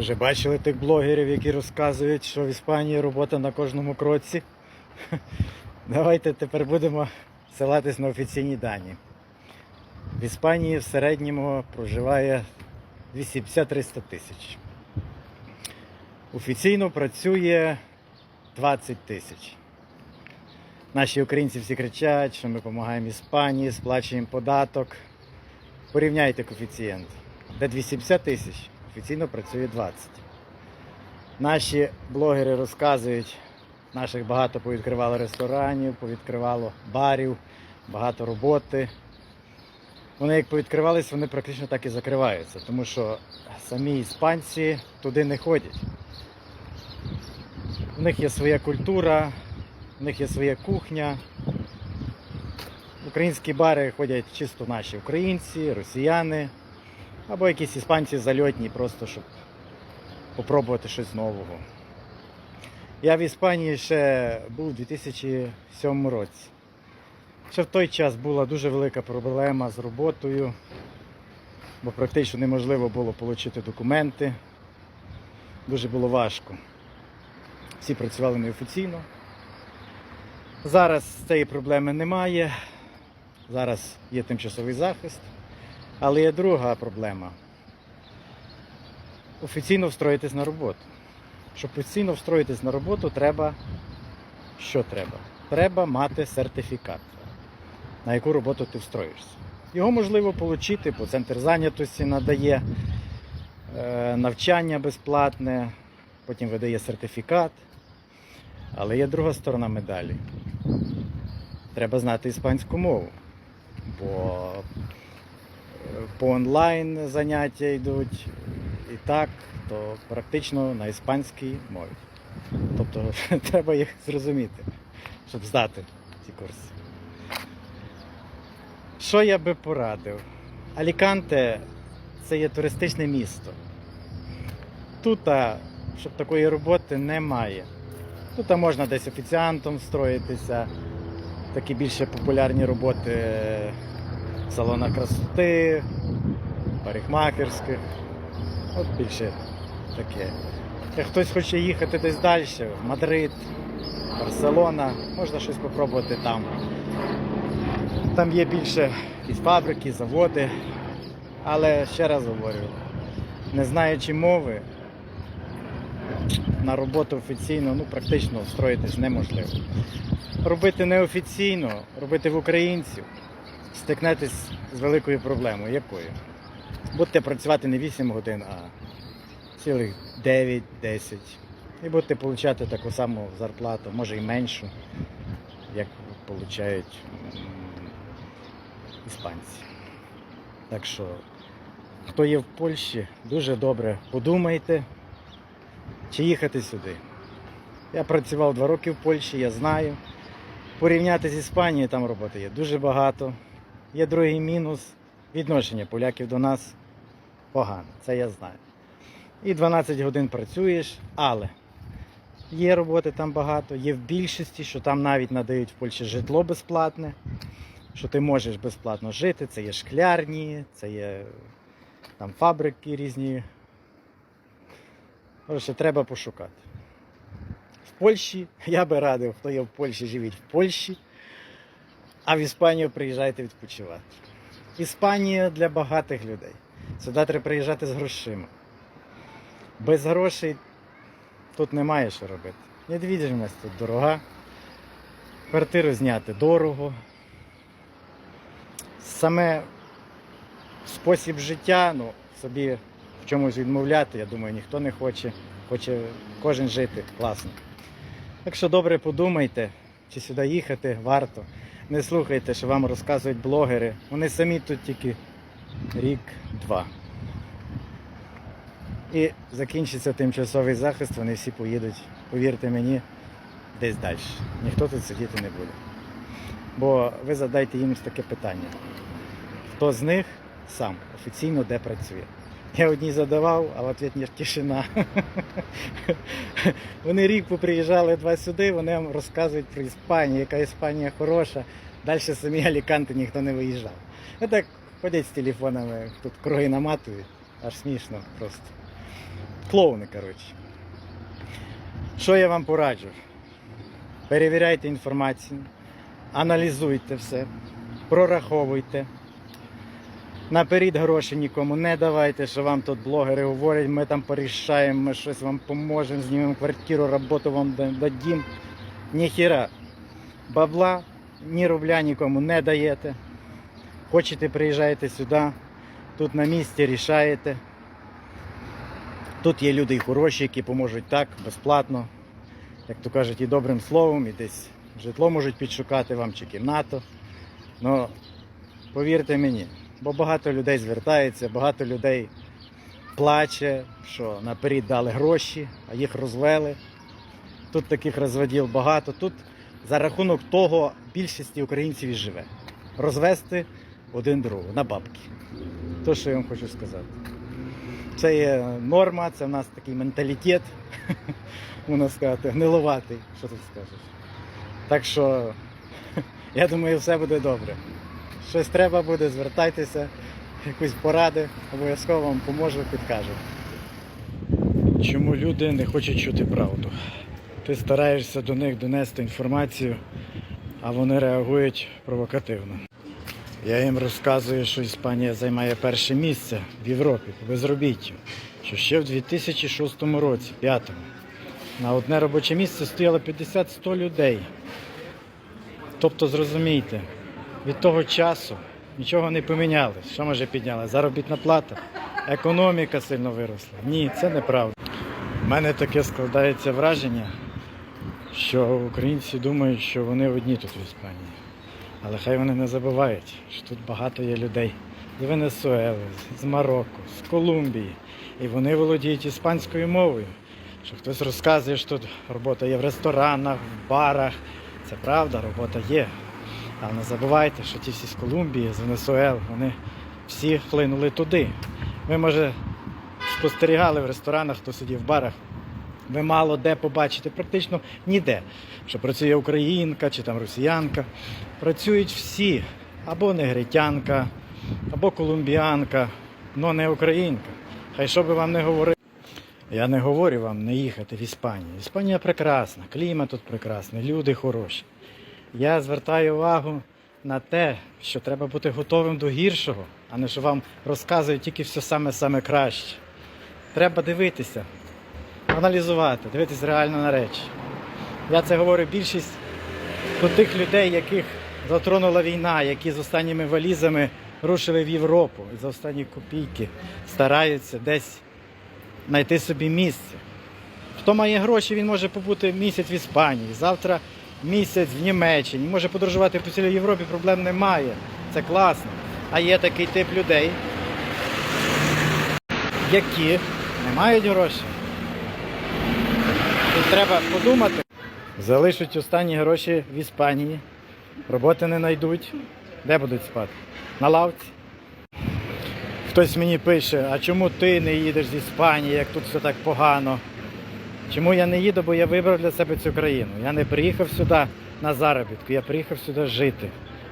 вже бачили тих блогерів, які розказують, що в Іспанії робота на кожному кроці. Давайте тепер будемо ссилатись на офіційні дані. В Іспанії в середньому проживає 250-300 тисяч. Офіційно працює 20 тисяч. Наші українці всі кричать, що ми допомагаємо Іспанії, сплачуємо податок. Порівняйте коефіцієнт. Де 250 тисяч, офіційно працює 20. Наші блогери розказують, наших багато повідкривало ресторанів, повідкривало барів, багато роботи. Вони як повідкривались, вони практично так і закриваються, тому що самі іспанці туди не ходять. У них є своя культура, у них є своя кухня. Українські бари ходять чисто наші українці, росіяни або якісь іспанці зальотні, просто щоб попробувати щось нового. Я в Іспанії ще був у 2007 році. Ще в той час була дуже велика проблема з роботою, бо практично неможливо було отримати документи. Дуже було важко. Всі працювали неофіційно. Зараз цієї проблеми немає. Зараз є тимчасовий захист. Але є друга проблема. Офіційно встроїтись на роботу. Щоб офіційно встроїтись на роботу, треба. Що треба? Треба мати сертифікат, на яку роботу ти встроїшся. Його можливо отримати, бо центр зайнятості надає е, навчання безплатне, потім видає сертифікат. Але є друга сторона медалі. Треба знати іспанську мову, бо по онлайн заняття йдуть і так, то практично на іспанській мові. Тобто треба їх зрозуміти, щоб здати ці курси. Що я би порадив? Аліканте це є туристичне місто. Тут, щоб такої роботи немає. Тут можна десь офіціантом встроїтися, такі більше популярні роботи в салонах красоти, парикмахерських. От більше таке. Як хтось хоче їхати десь далі, в Мадрид, Барселона, можна щось спробувати там. Там є більше якісь фабрики, заводи. Але ще раз говорю, не знаючи мови, на роботу офіційно ну, практично встроїтись неможливо. Робити неофіційно, робити в українців, стикнетесь з великою проблемою. Якою? Будете працювати не 8 годин, а цілих 9-10. І будете отримати таку саму зарплату, може і меншу, як отримують іспанці. Так що, хто є в Польщі, дуже добре подумайте, чи їхати сюди. Я працював два роки в Польщі, я знаю. Порівняти з Іспанією там роботи є дуже багато. Є другий мінус відношення поляків до нас погано, це я знаю. І 12 годин працюєш, але є роботи там багато, є в більшості, що там навіть надають в Польщі житло безплатне, що ти можеш безплатно жити, це є шклярні, це є там фабрики різні. Коротше, треба пошукати. В Польщі я би радив, хто є в Польщі, живіть в Польщі, а в Іспанію приїжджайте відпочивати. Іспанія для багатих людей. Сюди треба приїжджати з грошима. Без грошей тут немає що робити. Недвіжимость тут дорога. Квартиру зняти дорого. Саме спосіб життя, ну, собі в чомусь відмовляти, я думаю, ніхто не хоче. Хоче кожен жити класно. Так що добре подумайте, чи сюди їхати варто. Не слухайте, що вам розказують блогери. Вони самі тут тільки рік-два. І закінчиться тимчасовий захист, вони всі поїдуть, повірте мені, десь далі. Ніхто тут сидіти не буде. Бо ви задайте їм таке питання. Хто з них сам офіційно де працює? Я одній задавав, а в ответ ні тишина. Вони рік поприїжджали два сюди, вони вам розказують про Іспанію, яка Іспанія хороша. Далі самі Аліканти ніхто не виїжджав. Ну так ходять з телефонами, тут круги наматують, аж смішно просто. клоуни, коротше. Що я вам пораджу? Перевіряйте інформацію, аналізуйте все, прораховуйте. Наперед гроші нікому не давайте, що вам тут блогери говорять, ми там порішаємо, ми щось вам поможемо, знімемо квартиру, роботу вам дадім. Ніхіра. Бабла, ні рубля нікому не даєте. Хочете, приїжджаєте сюди, тут на місці рішаєте. Тут є люди і хороші, які поможуть так, безплатно, як то кажуть, і добрим словом, і десь житло можуть підшукати вам чи кімнату. Ну, повірте мені, бо багато людей звертається, багато людей плаче, що наперед дали гроші, а їх розвели. Тут таких розводів багато. Тут за рахунок того більшості українців і живе. Розвести один другого на бабки. То, що я вам хочу сказати. Це є норма, це в нас такий менталітет, можна сказати, гниловатий, що тут скажеш. Так що я думаю, все буде добре. Щось треба буде, звертайтеся, якусь поради, обов'язково вам поможу, підкажу. Чому люди не хочуть чути правду? Ти стараєшся до них донести інформацію, а вони реагують провокативно. Я їм розказую, що Іспанія займає перше місце в Європі по безробіттю, що ще в 2006 році, 5 на одне робоче місце стояло 50-100 людей. Тобто, зрозумійте, від того часу нічого не помінялось. Що може підняли? Заробітна плата, економіка сильно виросла. Ні, це неправда. У мене таке складається враження, що українці думають, що вони одні тут в Іспанії. Але хай вони не забувають, що тут багато є людей з Венесуели, з Марокко, з Колумбії. І вони володіють іспанською мовою. Що хтось розказує, що тут робота є в ресторанах, в барах. Це правда, робота є. Але не забувайте, що ті всі з Колумбії, з Венесуел, вони всі вплинули туди. Ви, може, спостерігали в ресторанах, хто сидів в барах. Ви мало де побачите, практично ніде. Що працює українка чи там росіянка. Працюють всі, або негритянка, або колумбіанка, але не українка. Хай що би вам не говорили. Я не говорю вам не їхати в Іспанію. Іспанія прекрасна, клімат тут прекрасний, люди хороші. Я звертаю увагу на те, що треба бути готовим до гіршого, а не що вам розказують тільки все саме-саме краще. Треба дивитися, аналізувати, дивитися реально на речі. Я це говорю більшість тих людей, яких затронула війна, які з останніми валізами рушили в Європу і за останні копійки стараються десь знайти собі місце. Хто має гроші, він може побути місяць в Іспанії, завтра місяць в Німеччині, може подорожувати по цілій Європі, проблем немає. Це класно. А є такий тип людей, які не мають грошей. Тут треба подумати. Залишать останні гроші в Іспанії, роботи не знайдуть. Де будуть спати? На лавці. Хтось мені пише, а чому ти не їдеш з Іспанії, як тут все так погано? Чому я не їду, бо я вибрав для себе цю країну. Я не приїхав сюди на заробітку, я приїхав сюди жити.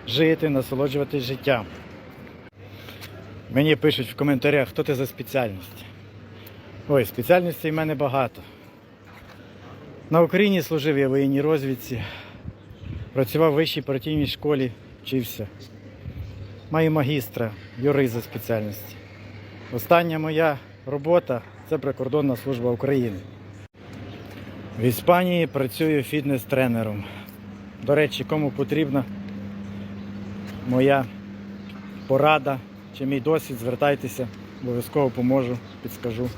Жити, насолоджуватись життям. Мені пишуть в коментарях, хто ти за спеціальність. Ой, спеціальностей в мене багато. На Україні служив я в воєнній розвідці, працював в вищій партійній школі, вчився. Маю магістра, юрист за спеціальності. Остання моя робота це прикордонна служба України. В Іспанії працюю фітнес-тренером. До речі, кому потрібна моя порада чи мій досвід, звертайтеся, обов'язково поможу, підскажу.